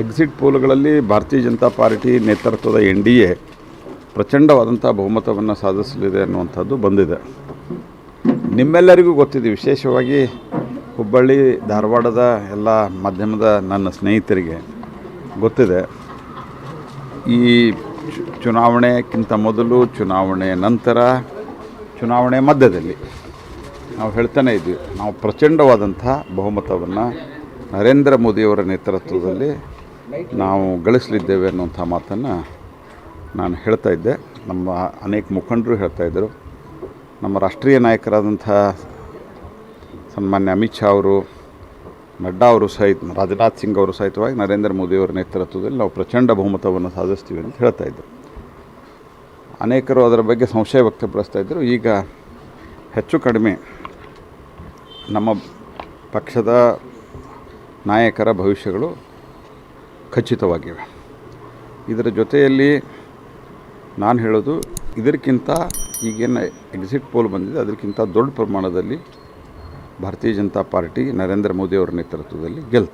Exit ಪೋಲ್ಗಳಲ್ಲಿ Bharatiya Janata party ನೇತೃತ್ವದ N D A ಪ್ರಚಂಡವಾದಂಥ ಬಹುಮತವನ್ನು ಸಾಧಿಸಲಿದೆ ಅನ್ನುವಂಥದ್ದು ಬಂದಿದೆ. ನಿಮ್ಮೆಲ್ಲರಿಗೂ ಗೊತ್ತಿದೆ, ವಿಶೇಷವಾಗಿ ಹುಬ್ಬಳ್ಳಿ, ಧಾರವಾಡದ ಎಲ್ಲ ಮಾಧ್ಯಮದ ನನ್ನ ಸ್ನೇಹಿತರಿಗೆ ಗೊತ್ತಿದೆ. ಈ ಚುನಾವಣೆಗಿಂತ ಮೊದಲು ಚುನಾವಣೆ ನಂತರ, ಚುನಾವಣೆ ಮಧ್ಯದಲ್ಲಿ ನಾವು ಹೇಳ್ತಾನೆ ಇದ್ವಿ, ನಾವು ಪ್ರಚಂಡವಾದಂಥ ಬಹುಮತವನ್ನು ನರೇಂದ್ರ ಮೋದಿಯವರ ನೇತೃತ್ವದಲ್ಲಿ ನಾವು ಗಳಿಸಲಿದ್ದೇವೆ ಅನ್ನುವಂಥ ಮಾತನ್ನು ನಾನು ಹೇಳ್ತಾ ಇದ್ದೆ. ನಮ್ಮ ಅನೇಕ ಮುಖಂಡರು ಹೇಳ್ತಾ ಇದ್ದರು. ನಮ್ಮ ರಾಷ್ಟ್ರೀಯ ನಾಯಕರಾದಂಥ ಸನ್ಮಾನ್ಯ ಅಮಿತ್ ಶಾ ಅವರು, ನಡ್ಡಾ ಅವರು ಸಹಿತ, ರಾಜನಾಥ್ ಸಿಂಗ್ ಅವರು ಸಹಿತವಾಗಿ ನರೇಂದ್ರ ಮೋದಿಯವರ ನೇತೃತ್ವದಲ್ಲಿ ನಾವು ಪ್ರಚಂಡ ಬಹುಮತವನ್ನು ಸಾಧಿಸ್ತೀವಿ ಅಂತ ಹೇಳ್ತಾ ಇದ್ದರು. ಅನೇಕರು ಅದರ ಬಗ್ಗೆ ಸಂಶಯ ವ್ಯಕ್ತಪಡಿಸ್ತಾ ಇದ್ದರು. ಈಗ ಹೆಚ್ಚು ಕಡಿಮೆ ನಮ್ಮ ಪಕ್ಷದ ನಾಯಕರ ಭವಿಷ್ಯಗಳು ಖಚಿತವಾಗಿವೆ. ಇದರ ಜೊತೆಯಲ್ಲಿ ನಾನು ಹೇಳೋದು, ಇದಕ್ಕಿಂತ ಈಗೇನು ಎಕ್ಸಿಟ್ ಪೋಲ್ ಬಂದಿದೆ, ಅದಕ್ಕಿಂತ ದೊಡ್ಡ ಪ್ರಮಾಣದಲ್ಲಿ ಭಾರತೀಯ ಜನತಾ ಪಾರ್ಟಿ ನರೇಂದ್ರ ಮೋದಿಯವರ ನೇತೃತ್ವದಲ್ಲಿ ಗೆಲ್ತು